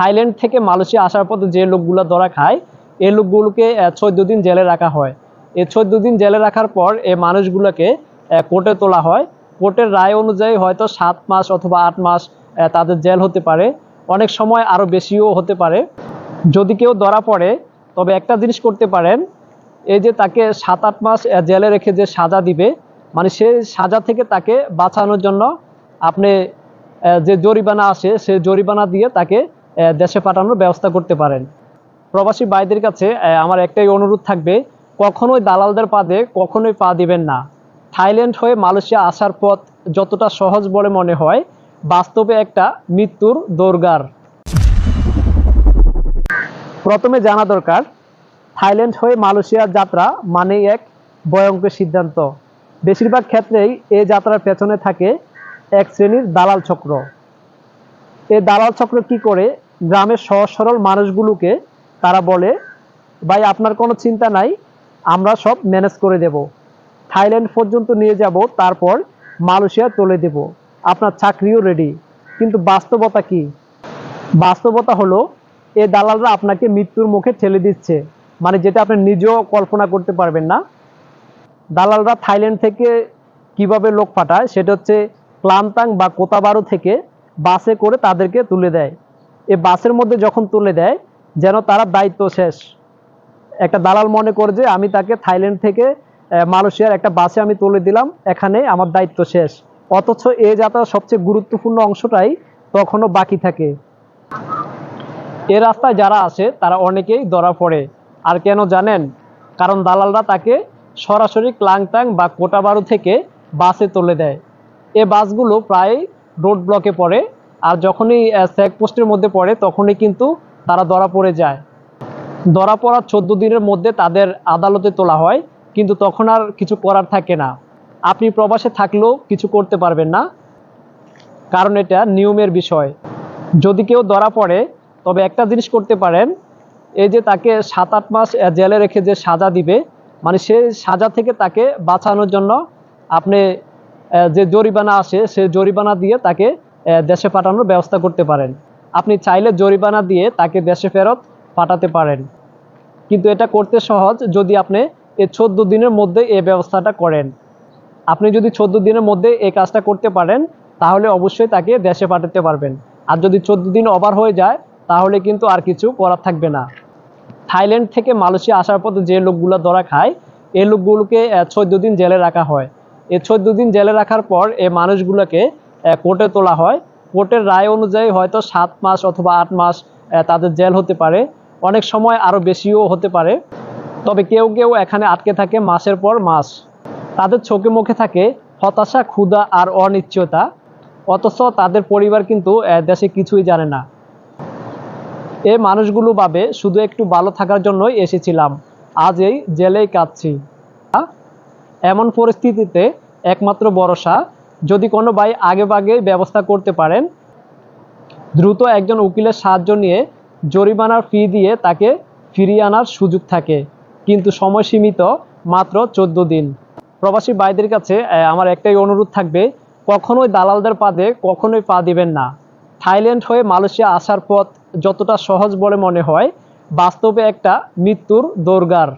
Thailand থেকে Malaysia আসার পথে যে লোকগুলো ধরা খায় এই লোকগুলোকে চোদ্দ দিন জেলে রাখা হয়। এই চোদ্দ দিন জেলে রাখার পর এই মানুষগুলোকে কোর্টে তোলা হয়। কোর্টের রায় অনুযায়ী হয়তো সাত মাস অথবা আট মাস তাদের জেল হতে পারে। অনেক সময় আরও বেশিও হতে পারে। যদি কেউ ধরা পড়ে, তবে একটা জিনিস করতে পারেন, এই যে তাকে সাত আট মাস জেলে রেখে যে সাজা দিবে মানে সে সাজা থেকে তাকে বাঁচানোর জন্য আপনি যে জরিমানা আসে, সে জরিমানা দিয়ে তাকে দেশে পাঠানোর ব্যবস্থা করতে পারেন। প্রবাসী ভাইদের কাছে আমার একটাই অনুরোধ থাকবে, কখনোই দালালদের পাদে কখনোই পা দিবেন না। থাইল্যান্ড হয়ে মালয়েশিয়া আসার পথ যতটা সহজ বলে মনে হয়, বাস্তবে একটা মৃত্যুর দৌড়গার প্রথমে জানা দরকার, থাইল্যান্ড হয়ে মালয়েশিয়ার যাত্রা মানেই এক ভয়ঙ্কর সিদ্ধান্ত। বেশিরভাগ ক্ষেত্রেই এ যাত্রার পেছনে থাকে এক শ্রেণির দালাল চক্র। এই দালাল চক্র কি করে গ্রামের সহজ সরল মানুষগুলোকে তারা বলে, ভাই, আপনার কোনো চিন্তা নাই, আমরা সব ম্যানেজ করে দেব। থাইল্যান্ড পর্যন্ত নিয়ে যাব, তারপর মালয়েশিয়া চলে দেব। আপনার চাকরিও রেডি কিন্তু বাস্তবতা কি? বাস্তবতা হলো, এ দালালরা আপনাকে মৃত্যুর মুখে ঠেলে দিচ্ছে মানে যেটা আপনি নিজেও কল্পনা করতে পারবেন না। দালালরা থাইল্যান্ড থেকে কীভাবে লোক পাঠায়, সেটা হচ্ছে ক্লান্তাং বা কোতাবারু থেকে বাসে করে তাদেরকে তুলে দেয়। এই বাসের মধ্যে যখন তুলে দেয়, যেন তারা দায়িত্ব শেষ। একটা দালাল মনে করে যে, আমি তাকে থাইল্যান্ড থেকে মালয়েশিয়ার একটা বাসে আমি তুলে দিলাম, এখানে আমার দায়িত্ব শেষ। অথচ এ যাত্রার সবচেয়ে গুরুত্বপূর্ণ অংশটাই তখনও বাকি থাকে। এ রাস্তায় যারা আসে, তারা অনেকেই ধরা পড়ে। আর কেন জানেন? কারণ দালালরা তাকে সরাসরি ক্লাংটাং বা কোটাবারু থেকে বাসে তুলে দেয়। এ বাসগুলো প্রায় রোড ব্লকে পড়ে। আর যখনই চেকপোস্টের মধ্যে পড়ে, তখনই কিন্তু তারা ধরা পড়ে যায়। ধরা পড়ার চোদ্দ দিনের মধ্যে তাদের আদালতে তোলা হয়, কিন্তু তখন আর কিছু করার থাকে না। আপনি প্রবাসে থাকলেও কিছু করতে পারবেন না, কারণ এটা নিয়মের বিষয়। যদি কেউ ধরা পড়ে, তবে একটা জিনিস করতে পারেন, এই যে তাকে সাত আট মাস জেলে রেখে যে সাজা দিবে মানে সে সাজা থেকে তাকে বাঁচানোর জন্য আপনি যে জরিমানা আসে, সে জরিমানা দিয়ে তাকে দেশে পাঠানোর ব্যবস্থা করতে পারেন। আপনি চাইলে জরিমানা দিয়ে তাকে দেশে ফেরত পাঠাতে পারেন। কিন্তু এটা করতে সহজ যদি আপনি এই চোদ্দ দিনের মধ্যে এই ব্যবস্থাটা করেন। আপনি যদি চোদ্দ দিনের মধ্যে এই কাজটা করতে পারেন, তাহলে অবশ্যই তাকে দেশে পাঠাতে পারবেন। আর যদি চোদ্দ দিন ওভার হয়ে যায়, তাহলে কিন্তু আর কিছু করার থাকবে না। থাইল্যান্ড থেকে মালয়েশিয়া আসার পথে যে লোকগুলো ধরা খায় এই লোকগুলোকে চোদ্দ দিন জেলে রাখা হয়। এই চোদ্দ দিন জেলে রাখার পর এই মানুষগুলোকে কোর্টে তোলা হয়। কোর্টের রায় অনুযায়ী হয়তো সাত মাস অথবা আট মাস তাদের জেল হতে পারে। অনেক সময় আরও বেশিও হতে পারে। তবে কেউ কেউ এখানে আটকে থাকে মাসের পর মাস। তাদের চোখে মুখে থাকে হতাশা, ক্ষুধা আর অনিশ্চয়তা। অথচ তাদের পরিবার কিন্তু দেশে কিছুই জানে না। এ মানুষগুলো ভাবে, শুধু একটু ভালো থাকার জন্যই এসেছিলাম। আজ এই জেলেই কাঁদছি? এমন পরিস্থিতিতে একমাত্র ভরসা যদি কোনো ভাই আগে ভাগে ব্যবস্থা করতে পারেন, দ্রুত একজন উকিলের সাহায্য নিয়ে জরিমানার ফি দিয়ে তাকে ফিরিয়ে আনার সুযোগ থাকে, কিন্তু সময় সীমিত মাত্র চোদ্দ দিন। প্রবাসী ভাইদের কাছে আমার একটাই অনুরোধ থাকবে, কখনোই দালালদের পাদে কখনোই পা দিবেন না। থাইল্যান্ড হয়ে মালয়েশিয়া আসার পথ যতটা সহজ বলে মনে হয়, বাস্তবে একটা মৃত্যুর দৌড়গার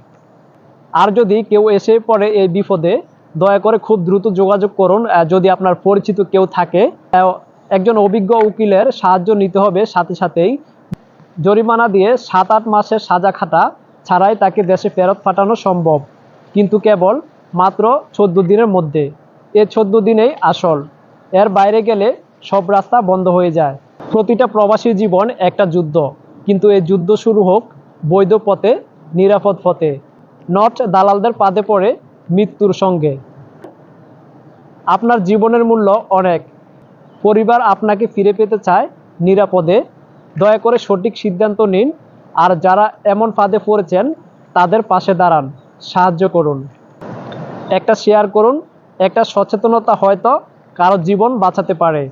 আর যদি কেউ এসে পড়ে এই বিপদে দয়া করে খুব দ্রুত যোগাযোগ করুন যদি আপনার পরিচিত কেউ থাকে। একজন অভিজ্ঞ উকিলের সাহায্য নিতে হবে সাথে সাথেই। জরিমানা দিয়ে সাত আট মাসের সাজা খাটা ছাড়াই তাকে দেশে ফেরত পাঠানো সম্ভব। কিন্তু কেবল মাত্র চোদ্দ দিনের মধ্যে। এ চোদ্দ দিনেই আসল। এর বাইরে গেলে সব রাস্তা বন্ধ হয়ে যায়। প্রতিটা প্রবাসী জীবন একটা যুদ্ধ। কিন্তু এই যুদ্ধ শুরু হোক বৈধ পথে, নিরাপদ পথে। নট দালালদের পাদে পড়ে মৃত্যুর সঙ্গে। আপনার জীবনের মূল্য অনেক। পরিবার আপনাকে ফিরে পেতে চায় নিরাপদে। দয়া করে সঠিক সিদ্ধান্ত নিন আর যারা এমন ফাঁদে পড়েছেন, তাদের পাশে দাঁড়ান। সাহায্য করুন। একটা শেয়ার করুন। একটা সচেতনতা হয়তো কারও জীবন বাঁচাতে পারে।